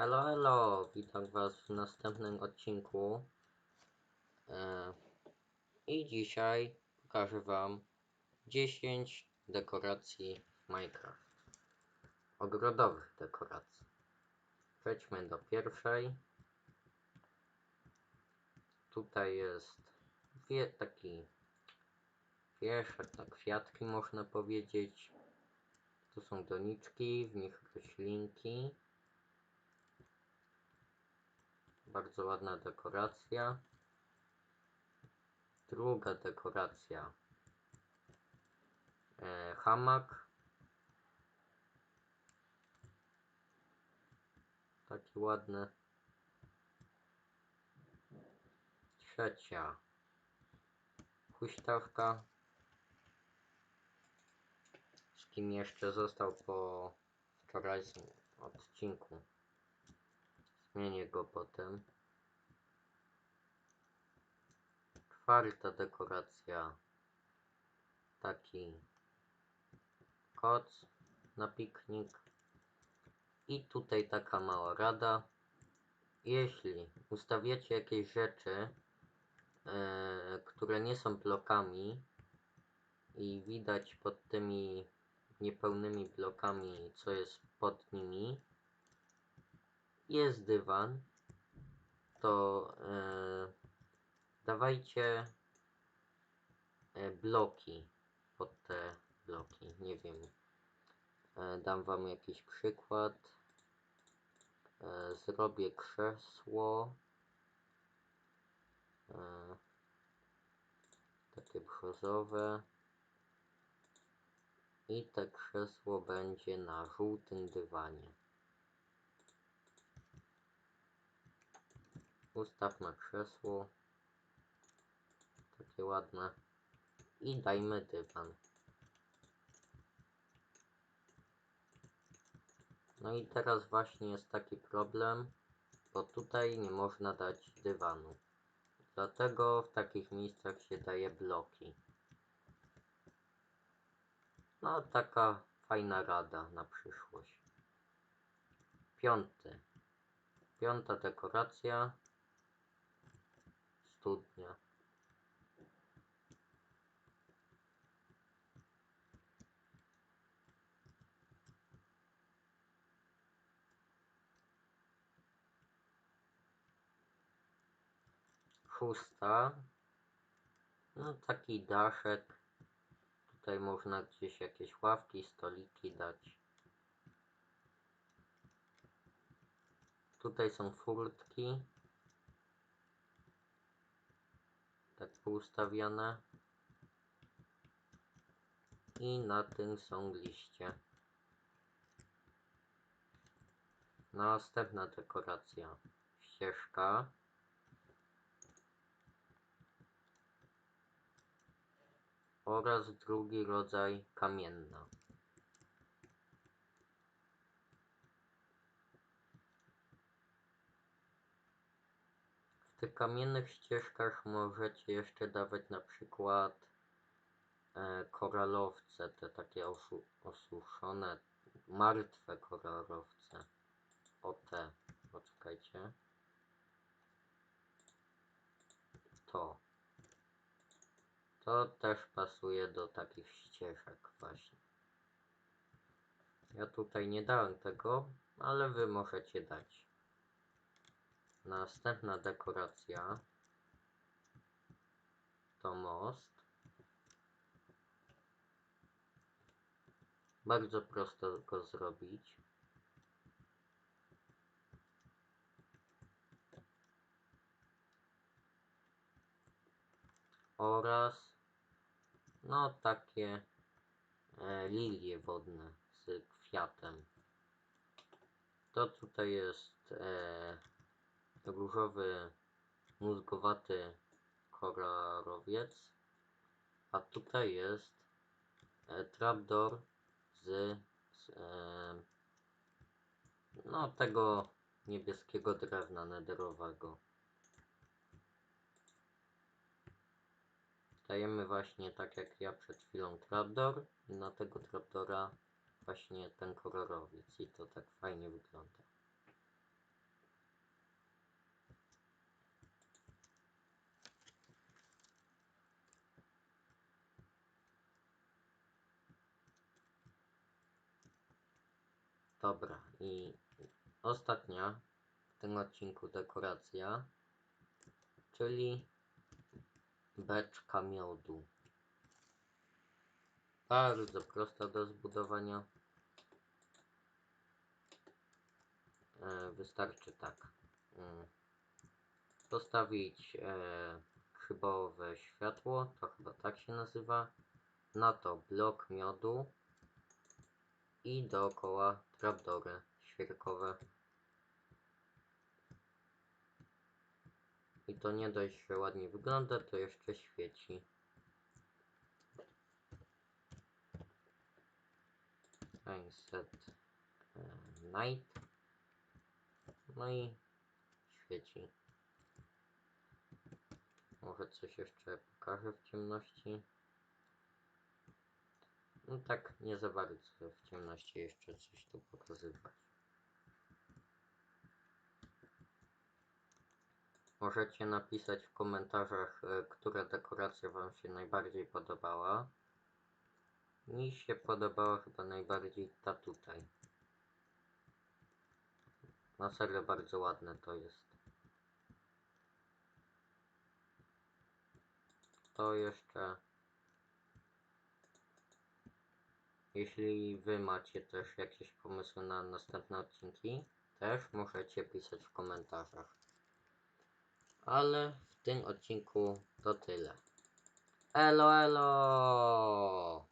Hello, hello! Witam Was w następnym odcinku. E, I dzisiaj pokażę Wam 10 dekoracji w Minecraft. Ogrodowych dekoracji. Przejdźmy do pierwszej. Tutaj jest wie, taki wieszak na kwiatki, można powiedzieć. Tu są doniczki, w nich roślinki. Bardzo ładna dekoracja. Druga dekoracja. E, hamak. Taki ładny. Trzecia. Huśtawka. Z kim jeszcze został po wczorajszym odcinku. Zmienię go potem. Czwarta dekoracja. Taki koc na piknik. I tutaj taka mała rada. Jeśli ustawiacie jakieś rzeczy, e, które nie są blokami i widać pod tymi niepełnymi blokami, co jest pod nimi, jest dywan, to e, dawajcie e, bloki pod te bloki. Nie wiem. E, dam wam jakiś przykład. E, zrobię krzesło. E, takie brzozowe. I te krzesło będzie na żółtym dywanie. Ustaw na krzesło. Takie ładne. I dajmy dywan. No i teraz właśnie jest taki problem, bo tutaj nie można dać dywanu. Dlatego w takich miejscach się daje bloki. No taka fajna rada na przyszłość. Piąty. Piąta dekoracja. Studnia. Szósta. No taki daszek. Tutaj można gdzieś jakieś ławki, stoliki dać. Tutaj są furtki. Tak poustawiane. I na tym są liście. Następna dekoracja. Ścieżka. Oraz drugi rodzaj kamienna. Tych kamiennych ścieżkach możecie jeszcze dawać na przykład e, koralowce, te takie osu osuszone, martwe koralowce. O te, poczekajcie. To. To też pasuje do takich ścieżek właśnie. Ja tutaj nie dałem tego, ale wy możecie dać. Następna dekoracja to most. Bardzo prosto go zrobić. Oraz no takie e, lilie wodne z kwiatem. To tutaj jest e, różowy, mózgowaty koralowiec, a tutaj jest e, trapdoor z, z e, no tego niebieskiego drewna nederowego. Dajemy właśnie tak jak ja przed chwilą trapdoor i na tego trapdora właśnie ten kolorowiec i to tak fajnie wygląda. Dobra, i ostatnia w tym odcinku dekoracja, czyli beczka miodu. Bardzo prosta do zbudowania. E, wystarczy tak. mm, Postawić e, chybowe światło, to chyba tak się nazywa. Na to blok miodu i dookoła trapdory świerkowe. I to nie dość, że ładnie wygląda, to jeszcze świeci. Set e, night. No i świeci. Może coś jeszcze pokażę w ciemności. No tak, nie za bardzo w ciemności jeszcze coś tu pokazywać. Możecie napisać w komentarzach, e, która dekoracja Wam się najbardziej podobała. Mi się podobała chyba najbardziej ta tutaj. Na serio bardzo ładne to jest. To jeszcze. Jeśli Wy macie też jakieś pomysły na następne odcinki, też możecie pisać w komentarzach. Ale w tym odcinku to tyle. Elo, elo!